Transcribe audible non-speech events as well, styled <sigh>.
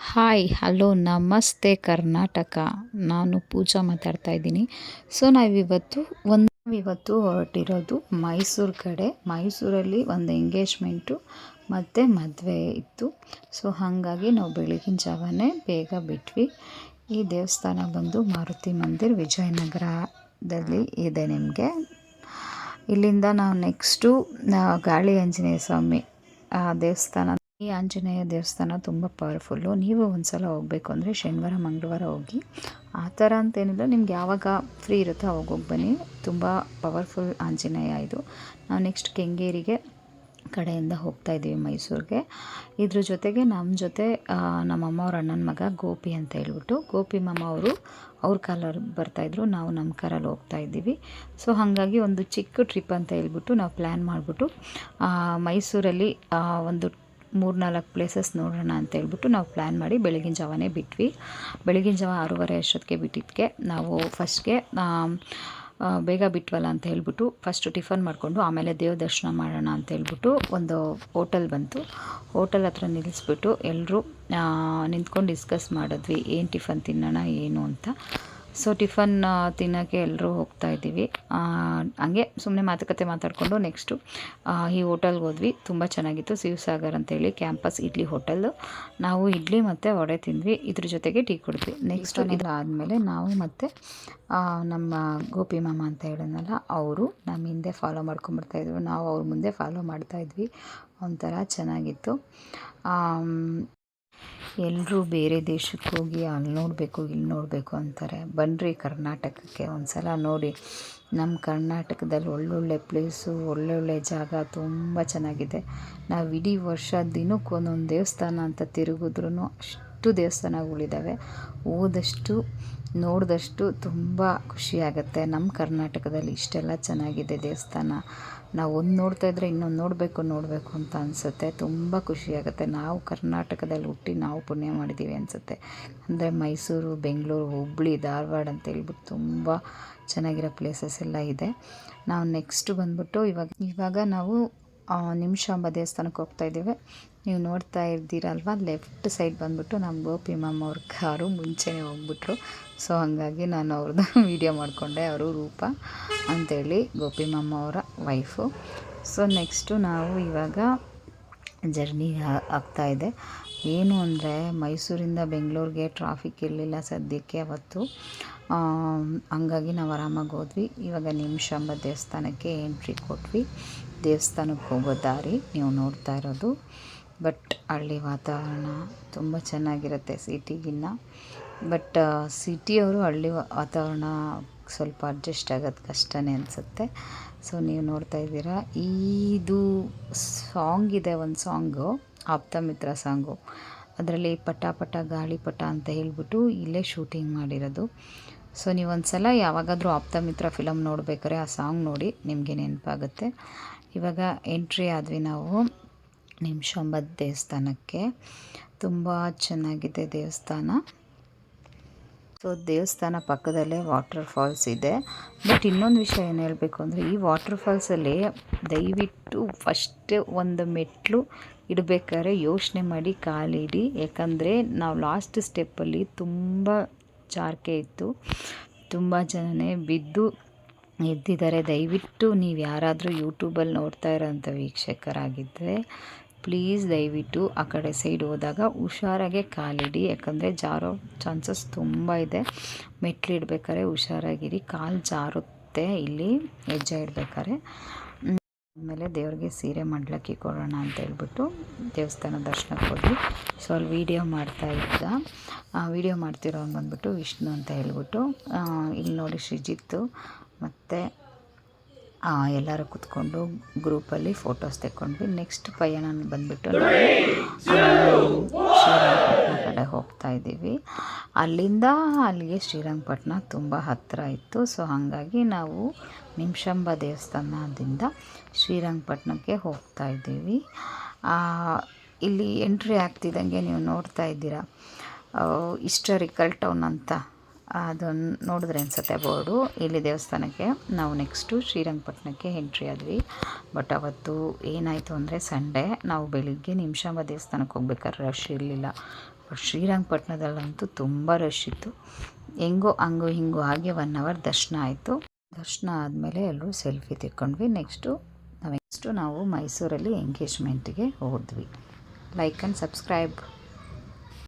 Hi, hello, ನಮಸ್ತೆ ಕರ್ನಾಟಕ. ನಾನು ಪೂಜಾ ಮಾತಾಡ್ತಾ ಇದ್ದೀನಿ. ಸೊ, ನಾವಿವತ್ತು ಒಂದು ಇವತ್ತು ಹೊರಟಿರೋದು ಮೈಸೂರು ಕಡೆ. ಮೈಸೂರಲ್ಲಿ ಒಂದು ಎಂಗೇಜ್ಮೆಂಟು ಮತ್ತು ಮದುವೆ ಇತ್ತು. ಸೊ, ಹಾಗಾಗಿ ನಾವು ಬೆಳಗಿನ ಜಾವನೇ ಬೇಗ ಬಿಟ್ವಿ. ಈ ದೇವಸ್ಥಾನ ಬಂದು ಮಾರುತಿ ಮಂದಿರ್ ವಿಜಯನಗರದಲ್ಲಿ ಇದೆ ನಿಮಗೆ. ಇಲ್ಲಿಂದ ನಾವು ನೆಕ್ಸ್ಟು ಗಾಳಿ ಆಂಜನೇಯ ಸ್ವಾಮಿ ದೇವಸ್ಥಾನ ಈ ಆಂಜನೇಯ ದೇವಸ್ಥಾನ ತುಂಬ ಪವರ್ಫುಲ್ಲು ನೀವು ಒಂದು ಸಲ ಹೋಗಬೇಕು ಅಂದರೆ ಶನಿವಾರ, ಮಂಗಳವಾರ ಹೋಗಿ, ಆ ಥರ ಅಂತೇನಿಲ್ಲ ನಿಮ್ಗೆ ಯಾವಾಗ ಫ್ರೀ ಇರುತ್ತೋ ಅವಾಗ ಹೋಗಿ ಬನ್ನಿ. ತುಂಬ ಪವರ್ಫುಲ್ ಆಂಜನೇಯ ಇದು. ನಾವು ನೆಕ್ಸ್ಟ್ ಕೆಂಗೇರಿಗೆ ಕಡೆಯಿಂದ ಹೋಗ್ತಾ ಇದ್ದೀವಿ ಮೈಸೂರಿಗೆ. ಇದ್ರ ಜೊತೆಗೆ ನಮ್ಮ ಜೊತೆ ನಮ್ಮ ಅಮ್ಮ ಅವ್ರ ಅಣ್ಣನ ಮಗ ಗೋಪಿ ಅಂತ ಹೇಳ್ಬಿಟ್ಟು, ಗೋಪಿ ಮಾಮ ಅವರು ಅವ್ರ ಕಾಲಲ್ಲಿ ಬರ್ತಾಯಿದ್ರು ನಾವು ನಮ್ಮ ಕಾರಲ್ಲಿ ಹೋಗ್ತಾ ಇದ್ದೀವಿ. ಸೊ ಹಾಗಾಗಿ ಒಂದು ಚಿಕ್ಕ ಟ್ರಿಪ್ ಅಂತ ಹೇಳ್ಬಿಟ್ಟು ನಾವು ಪ್ಲ್ಯಾನ್ ಮಾಡಿಬಿಟ್ಟು ಮೈಸೂರಲ್ಲಿ ಒಂದು ಮೂರು ನಾಲ್ಕು ಪ್ಲೇಸಸ್ ನೋಡೋಣ ಅಂತ ಹೇಳ್ಬಿಟ್ಟು ನಾವು ಪ್ಲ್ಯಾನ್ ಮಾಡಿ ಬೆಳಗಿನ ಜಾವನೇ ಬಿಟ್ವಿ. ಬೆಳಗಿನ ಜಾವ ಆರೂವರೆ ಅಷ್ಟೊತ್ತಿಗೆ ಬಿಟ್ಟಿದ್ದಕ್ಕೆ ನಾವು ಫಸ್ಟ್ಗೆ ಬೇಗ ಬಿಟ್ವಲ್ಲ ಅಂತ ಹೇಳ್ಬಿಟ್ಟು ಫಸ್ಟು ಟಿಫನ್ ಮಾಡಿಕೊಂಡು ಆಮೇಲೆ ದೇವ್ರ ದರ್ಶನ ಮಾಡೋಣ ಅಂತ ಹೇಳ್ಬಿಟ್ಟು ಒಂದು ಹೋಟೆಲ್ ಬಂತು. ಹೋಟೆಲ್ ಹತ್ರ ನಿಲ್ಲಿಸ್ಬಿಟ್ಟು ಎಲ್ಲರೂ ನಿಂತ್ಕೊಂಡು ಡಿಸ್ಕಸ್ ಮಾಡಿದ್ವಿ ಏನು ಟಿಫನ್ ತಿನ್ನೋಣ, ಏನು ಅಂತ. ಸೊ ಟಿಫನ್ ತಿನ್ನೋಕ್ಕೆ ಎಲ್ಲರೂ ಹೋಗ್ತಾ ಇದ್ದೀವಿ. ಹಂಗೆ ಸುಮ್ಮನೆ ಮಾತುಕತೆ ಮಾತಾಡಿಕೊಂಡು ನೆಕ್ಸ್ಟು ಈ ಹೋಟೆಲ್ಗೆ ಹೋದ್ವಿ. ತುಂಬ ಚೆನ್ನಾಗಿತ್ತು. ಶಿವಸಾಗರ್ ಅಂತೇಳಿ ಕ್ಯಾಂಪಸ್ ಇಡ್ಲಿ ಹೋಟೆಲ್ಲು ನಾವು ಇಡ್ಲಿ ಮತ್ತು ವಡೆ ತಿಂದ್ವಿ. ಇದ್ರ ಜೊತೆಗೆ ಟೀ ಕುಡಿದ್ವಿ. ನೆಕ್ಸ್ಟ್ ಆದಮೇಲೆ ನಾವು ಮತ್ತು ನಮ್ಮ ಗೋಪಿ ಮಾಮ ಅಂತ ಹೇಳಿದ್ನಲ್ಲ ಅವರು ನಮ್ಮ ಹಿಂದೆ ಫಾಲೋ ಮಾಡ್ಕೊಂಬರ್ತಾಯಿದ್ರು ನಾವು ಅವ್ರ ಮುಂದೆ ಫಾಲೋ ಮಾಡ್ತಾಯಿದ್ವಿ ಒಂಥರ ಚೆನ್ನಾಗಿತ್ತು. ಎಲ್ಲರೂ ಬೇರೆ ದೇಶಕ್ಕೆ ಹೋಗಿ ಅಲ್ಲಿ ನೋಡಬೇಕು, ಇಲ್ಲಿ ನೋಡಬೇಕು ಅಂತಾರೆ. ಬನ್ನಿರಿ ಕರ್ನಾಟಕಕ್ಕೆ ಒಂದು ಸಲ ನೋಡಿ. ನಮ್ಮ ಕರ್ನಾಟಕದಲ್ಲಿ ಒಳ್ಳೊಳ್ಳೆ ಪ್ಲೇಸು, ಒಳ್ಳೊಳ್ಳೆ ಜಾಗ ತುಂಬ ಚೆನ್ನಾಗಿದೆ. ನಾವು ಇಡೀ ವರ್ಷ ದಿನಕ್ಕೆ ಒಂದೊಂದು ದೇವಸ್ಥಾನ ಅಂತ ತಿರುಗಿದ್ರೂ ಅಷ್ಟು ದೇವಸ್ಥಾನಗಳಿದ್ದಾವೆ. ಹೋದಷ್ಟು ನೋಡಿದಷ್ಟು ತುಂಬ ಖುಷಿಯಾಗುತ್ತೆ. ನಮ್ಮ ಕರ್ನಾಟಕದಲ್ಲಿ ಇಷ್ಟೆಲ್ಲ ಚೆನ್ನಾಗಿದೆ ದೇವಸ್ಥಾನ. ನಾವು ಒಂದು ನೋಡ್ತಾ ಇದ್ದರೆ ಇನ್ನೊಂದು ನೋಡಬೇಕು ನೋಡಬೇಕು ಅಂತ ಅನಿಸುತ್ತೆ. ತುಂಬ ಖುಷಿಯಾಗುತ್ತೆ. ನಾವು ಕರ್ನಾಟಕದಲ್ಲಿ ಹುಟ್ಟಿ ನಾವು ಪುಣ್ಯ ಮಾಡಿದ್ದೀವಿ ಅನಿಸುತ್ತೆ. ಅಂದರೆ ಮೈಸೂರು, ಬೆಂಗಳೂರು ಹುಬ್ಬಳ್ಳಿ ಧಾರವಾಡ ಅಂತ ಹೇಳ್ಬಿಟ್ಟು ತುಂಬ ಚೆನ್ನಾಗಿರೋ ಪ್ಲೇಸಸ್ ಎಲ್ಲ ಇದೆ. ನಾವು ನೆಕ್ಸ್ಟ್ ಬಂದ್ಬಿಟ್ಟು ಇವಾಗ ಇವಾಗ ನಾವು ನಿಮಿಷಾಂಬ ದೇವಸ್ಥಾನಕ್ಕೆ ಹೋಗ್ತಾ ಇದ್ದೀವಿ. ನೀವು ನೋಡ್ತಾ ಇದ್ದೀರಲ್ವ ಲೆಫ್ಟ್ ಸೈಡ್ ಬಂದುಬಿಟ್ಟು ನಮ್ಮ ಗೋಪಿ ಮ್ಯಾಮ್ ಅವ್ರ ಕಾರು ಮುಂಚೆನೇ ಹೋಗ್ಬಿಟ್ರು. ಸೊ, ಹಾಗಾಗಿ ನಾನು ಅವ್ರದ್ದು <laughs> ವೀಡಿಯೋ ಮಾಡಿಕೊಂಡೆ, ಅವರು ರೂಪ ಅಂಥೇಳಿ ಗೋಪಿ ಮ್ಯಾಮ್ ಅವರ ವೈಫು. ಸೊ, ನೆಕ್ಸ್ಟು ನಾವು ಇವಾಗ ಜರ್ನಿ ಆಗ್ತಾಯಿದೆ ಏನು ಅಂದರೆ, ಮೈಸೂರಿಂದ ಬೆಂಗಳೂರಿಗೆ ಟ್ರಾಫಿಕ್ ಇರಲಿಲ್ಲ ಸದ್ಯಕ್ಕೆ ಅವತ್ತು. ಹಂಗಾಗಿ ನಾವು ಆರಾಮಾಗಿ ಹೋದ್ವಿ. ಇವಾಗ ನಿಮಿಷಾಂಬ ದೇವಸ್ಥಾನಕ್ಕೆ ಎಂಟ್ರಿ ಕೊಟ್ವಿ. ದೇವಸ್ಥಾನಕ್ಕೆ ಹೋಗೋ ದಾರಿ ನೀವು ನೋಡ್ತಾ ಇರೋದು. ಬಟ್ ಹಳ್ಳಿ ವಾತಾವರಣ ತುಂಬ ಚೆನ್ನಾಗಿರುತ್ತೆ ಸಿಟಿಗಿನ್ನ. ಬಟ್ ಸಿಟಿಯವರು ಹಳ್ಳಿ ವಾತಾವರಣ ಸ್ವಲ್ಪ ಅಡ್ಜಸ್ಟ್ ಆಗೋದು ಕಷ್ಟನೇ ಅನಿಸುತ್ತೆ. ಸೊ, ನೀವು ನೋಡ್ತಾ ಇದ್ದೀರಾ ಇದು ಸಾಂಗ್ ಇದೆ, ಒಂದು ಸಾಂಗು ಆಪ್ತಮಿತ್ರ ಸಾಂಗು. ಅದರಲ್ಲಿ ಪಟ ಪಟ ಗಾಳಿಪಟ ಅಂತ ಹೇಳಿಬಿಟ್ಟು ಇಲ್ಲೇ ಶೂಟಿಂಗ್ ಮಾಡಿರೋದು. ಸೊ, ನೀವು ಒಂದು ಸಲ ಯಾವಾಗಾದರೂ ಆಪ್ತಮಿತ್ರ ಫಿಲಮ್ ನೋಡ್ಬೇಕಾದ್ರೆ ಆ ಸಾಂಗ್ ನೋಡಿ, ನಿಮಗೆ ನೆನಪಾಗುತ್ತೆ. ಇವಾಗ ಎಂಟ್ರಿ ಆದ್ವಿ ನಾವು. ನಿಮಿಷಾಂಬ ದೇವಸ್ಥಾನಕ್ಕೆ. ತುಂಬ ಚೆನ್ನಾಗಿದೆ ದೇವಸ್ಥಾನ. ಸೊ, ದೇವಸ್ಥಾನ ಪಕ್ಕದಲ್ಲೇ ವಾಟರ್ ಫಾಲ್ಸ್ ಇದೆ. ಬಟ್ ಇನ್ನೊಂದು ವಿಷಯ ಏನು ಹೇಳಬೇಕು ಅಂದರೆ, ಈ ವಾಟರ್ ಫಾಲ್ಸಲ್ಲಿ ದಯವಿಟ್ಟು ಫಸ್ಟ್ ಒಂದು ಮೆಟ್ಲು ಇಡಬೇಕಾದ್ರೆ ಯೋಚನೆ ಮಾಡಿ ಕಾಲಿಡಿ ಯಾಕಂದರೆ ನಾವು ಲಾಸ್ಟ್ ಸ್ಟೆಪ್ಪಲ್ಲಿ ತುಂಬ ಜಾರಕೆ ಇತ್ತು. ತುಂಬ ಜನನೇ ಬಿದ್ದು ಎದ್ದಿದ್ದಾರೆ. ದಯವಿಟ್ಟು ನೀವು ಯಾರಾದರೂ ಯೂಟ್ಯೂಬಲ್ಲಿ ನೋಡ್ತಾ ಇರೋಂಥ ವೀಕ್ಷಕರಾಗಿದ್ದರೆ ಪ್ಲೀಸ್ ದಯವಿಟ್ಟು ಆ ಕಡೆ ಸೈಡ್ ಹೋದಾಗ ಹುಷಾರಾಗೆ ಕಾಲಿಡಿ. ಯಾಕಂದರೆ ಜಾರೋ ಚಾನ್ಸಸ್ ತುಂಬ ಇದೆ. ಮೆಟ್ಲು ಇಡ್ಬೇಕಾದ್ರೆ ಹುಷಾರಾಗಿರಿ. ಕಾಲು ಜಾರುತ್ತೆ ಇಲ್ಲಿ. ಹೆಜ್ಜೆ ಇಡ್ಬೇಕಾದ್ರೆ. ಆಮೇಲೆ ದೇವ್ರಿಗೆ ಸೀರೆ ಮಾಡ್ಲಕ್ಕಿ ಕೊಡೋಣ ಅಂತ ಹೇಳ್ಬಿಟ್ಟು ದೇವಸ್ಥಾನ ದರ್ಶನಕ್ಕೆ ಹೋದ್ವಿ ಸೊ ಅಲ್ಲಿ ವೀಡಿಯೋ ಮಾಡ್ತಾ ಇದ್ದ. ವೀಡಿಯೋ ಮಾಡ್ತಿರೋನು ಬಂದ್ಬಿಟ್ಟು ವಿಷ್ಣು ಅಂತ ಹೇಳ್ಬಿಟ್ಟು ಇಲ್ಲಿ ನೋಡಿ ಶ್ರೀಜಿತ್ತು ಮತ್ತು ಎಲ್ಲರೂ ಕೂತ್ಕೊಂಡು ಗ್ರೂಪಲ್ಲಿ ಫೋಟೋಸ್ ತೆಕ್ಕೊಂಡ್ವಿ. ನೆಕ್ಸ್ಟ್ ಪಯಣ ಬಂದುಬಿಟ್ಟು ಶ್ರೀರಂಗಪಟ್ಟಣ ಕಡೆ ಹೋಗ್ತಾ ಇದ್ದೀವಿ. ಅಲ್ಲಿಂದ ಅಲ್ಲಿಗೆ ಶ್ರೀರಂಗಪಟ್ಟಣ ತುಂಬ ಹತ್ತಿರ ಇತ್ತು. ಸೊ ಹಾಗಾಗಿ ನಾವು ನಿಮಿಷಂಬ ದೇವಸ್ಥಾನದಿಂದ ಶ್ರೀರಂಗಪಟ್ಟಣಕ್ಕೆ ಹೋಗ್ತಾ ಇದ್ದೀವಿ. ಇಲ್ಲಿ ಎಂಟ್ರಿ ಆಗ್ತಿದ್ದಂಗೆ ನೀವು ನೋಡ್ತಾ ಇದ್ದೀರಾ. ಹಿಸ್ಟಾರಿಕಲ್ ಟೌನ್ ಅಂತ. ಅದನ್ನು ನೋಡಿದ್ರೆ ಅನಿಸುತ್ತೆ ಬೋರ್ಡು. ಇಲ್ಲಿ ದೇವಸ್ಥಾನಕ್ಕೆ ನಾವು ನೆಕ್ಸ್ಟು ಶ್ರೀರಂಗಪಟ್ಟಣಕ್ಕೆ ಎಂಟ್ರಿ ಆದ್ವಿ. ಬಟ್ ಅವತ್ತು ಏನಾಯಿತು ಅಂದರೆ ಸಂಡೇ ನಾವು ಬೆಳಿಗ್ಗೆ ನಿಮಿಷಾಂಬ ದೇವಸ್ಥಾನಕ್ಕೆ ಹೋಗ್ಬೇಕಾದ್ರೆ ರಶ್ ಇರಲಿಲ್ಲ. ಬಟ್ ಶ್ರೀರಂಗಪಟ್ಟಣದಲ್ಲಂತೂ ತುಂಬ ರಶ್ ಇತ್ತು. ಹೆಂಗೋ ಹಂಗೋ ಹಿಂಗೋ ಹಾಗೆ ಒನ್ ಅವರ್ ದರ್ಶನ ಆಯಿತು. ದರ್ಶನ ಆದಮೇಲೆ ಎಲ್ಲರೂ ಸೆಲ್ಫಿ ತಿಕ್ಕೊಂಡ್ವಿ. ನೆಕ್ಸ್ಟು ನಾವು ನೆಕ್ಸ್ಟು ನಾವು ಮೈಸೂರಲ್ಲಿ ಎಂಗೇಜ್ಮೆಂಟಿಗೆ ಹೋದ್ವಿ. Like and subscribe